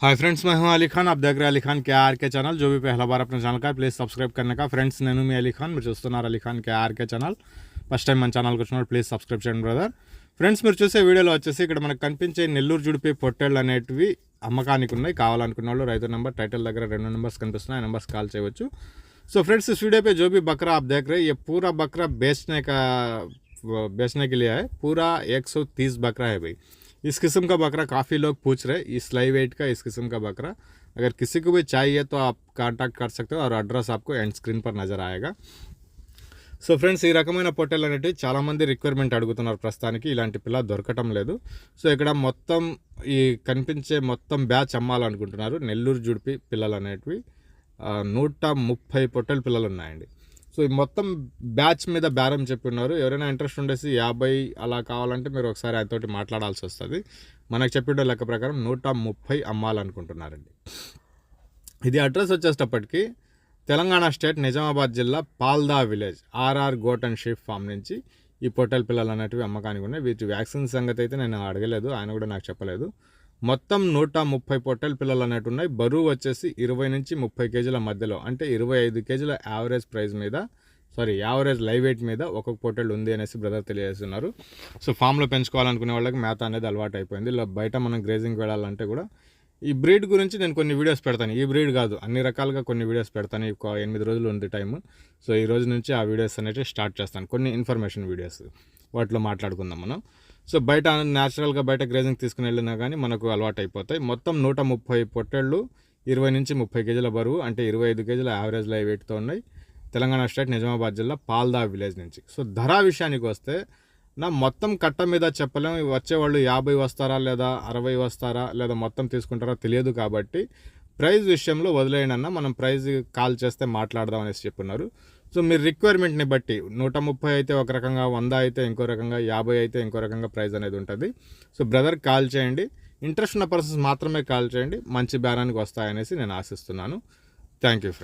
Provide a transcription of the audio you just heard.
Hi friends मैं हूं अली खान आप देख रहे हैं अली खान के आर के ఛానల్ जो भी पहला बार अपने ఛానల్ का ప్లీజ్ సబ్స్క్రైబ్ करने का ఫ్రెండ్స్ నేను మీ అలీ ఖాన్ మీరు చూస్తున్నారు అలీ ఖాన్ కే ఆర్కే ఛానల్ ఫస్ట్ టైం మన ఛానల్కి వచ్చినప్పుడు ప్లీజ్ సబ్స్క్రైబ్ చేయండి బ్రదర్ ఫ్రెండ్స్ మీరు చూసే వీడియోలో వచ్చేసి ఇక్కడ మనకు కనిపించే నెల్లూరు జుడిపి పొట్టేళ్ళు అనేటివి అమ్మకానికి ఉన్నాయి కావాలనుకున్న వాళ్ళు రైతు నెంబర్ టైటిల్ దగ్గర రెండు నెంబర్స్ కనిపిస్తున్నాయి ఆ నెంబర్స్ కాల్ చేయవచ్చు సో फ्रेंड्स इस वीडियो पे जो भी बकरा आप देख रहे हैं ये पूरा बकरा बेचने का बेचने के लिए है पूरा 130 बकरा है भाई इस किस्म का बकरा काफ़ी लोग पूछ रहे हैं इस लाइव वेट का इस किस्म का बकरा अगर किसी को भी चाहिए तो आप कांटेक्ट कर सकते हो और एड्रेस आपको एंड स्क्रीन पर नज़र आएगा సో ఫ్రెండ్స్ ఈ రకమైన పొట్టెలు అనేవి చాలామంది రిక్వైర్మెంట్ అడుగుతున్నారు ప్రస్తుతానికి ఇలాంటి పిల్ల దొరకటం లేదు సో ఇక్కడ మొత్తం ఈ కనిపించే మొత్తం బ్యాచ్ అమ్మాలనుకుంటున్నారు నెల్లూరు జుడిపి పిల్లలు అనేటివి ఆ, నూట ముప్పై పొట్టెల పిల్లలు ఉన్నాయండి సో ఈ మొత్తం బ్యాచ్ మీద బేరం చెప్పిన్నారు. ఎవరైనా ఇంట్రెస్ట్ ఉండేసి యాభై అలా కావాలంటే మీరు ఒకసారి ఆయనతోటి మాట్లాడాల్సి వస్తుంది. మనకు చెప్పిన లెక్క ప్రకారం నూట ముప్పై అమ్మాలనుకుంటున్నారండి. ఇది అడ్రస్ వచ్చేటప్పటికి తెలంగాణ స్టేట్ నిజామాబాద్ జిల్లా Palda village RR goat and sheep farm నుంచి ఈ పొట్టెల పిల్లలు అనేటివి అమ్మకానికి ఉన్నాయి. వీటి వ్యాక్సిన్ సంగతి అయితే నేను అడగలేదు. ఆయన కూడా నాకు చెప్పలేదు. మొత్తం నూట ముప్పై పొట్టెల పిల్లలు అనేటు ఉన్నాయి. బరువు వచ్చేసి ఇరవై నుంచి ముప్పై కేజీల మధ్యలో. అంటే ఇరవై ఐదు కేజీల యావరేజ్ ప్రైస్ మీద సారీ యావరేజ్ లైవ్ వెయిట్ మీద ఒక్కొక్క పొట్టెలు ఉంది అనేసి బ్రదర్ తెలియజేస్తున్నారు. సో ఫామ్లో పెంచుకోవాలనుకునే వాళ్ళకి మేత అనేది అలవాటు అయిపోయింది. ఇలా బయట మనం గ్రేజింగ్ వెళ్ళాలంటే కూడా ఈ బ్రీడ్ గురించి నేను కొన్ని వీడియోస్ పెడతాను. ఈ బ్రీడ్ కాదు అన్ని రకాలుగా కొన్ని వీడియోస్ పెడతాను. ఒక ఎనిమిది రోజులు ఉంది టైం సో ఈ రోజు నుంచి ఆ వీడియోస్ అనేవి స్టార్ట్ చేస్తాను. కొన్ని ఇన్ఫర్మేషన్ వీడియోస్. వాటిలో మాట్లాడుకుందాం మనం. సో బయట న్యాచురల్గా బయట గ్రేజింగ్ తీసుకుని వెళ్ళినా కానీ మనకు అలవాటు అయిపోతాయి మొత్తం నూట ముప్పై పొట్టేళ్ళు ఇరవై నుంచి ముప్పై కేజీల బరువు అంటే ఇరవై ఐదు కేజీల యావరేజ్లో అవి వెయిట్తో ఉన్నాయి. తెలంగాణ స్టేట్ నిజామాబాద్ జిల్లా పాల్దా విలేజ్ నుంచి. సో ధర విషయానికి వస్తే నా మొత్తం కట్ట మీద చెప్పలేం. వచ్చేవాళ్ళు యాభై వస్తారా లేదా అరవై వస్తారా లేదా మొత్తం తీసుకుంటారా తెలియదు కాబట్టి ప్రైజ్ విషయంలో వదిలేయనన్నా మనం ప్రైజ్ కాల్ చేస్తే మాట్లాడదాం అనేసి చెప్పున్నారు సో మీరు రిక్వైర్మెంట్ని బట్టి నూట ముప్పై అయితే ఒక రకంగా వంద అయితే ఇంకో రకంగా యాభై అయితే ఇంకో రకంగా ప్రైజ్ అనేది ఉంటుంది. సో బ్రదర్ కాల్ చేయండి. ఇంట్రెస్ట్ ఉన్న పర్సన్స్ మాత్రమే కాల్ చేయండి. మంచి బేరానికి వస్తాయనేసి నేను ఆశిస్తున్నాను. Thank you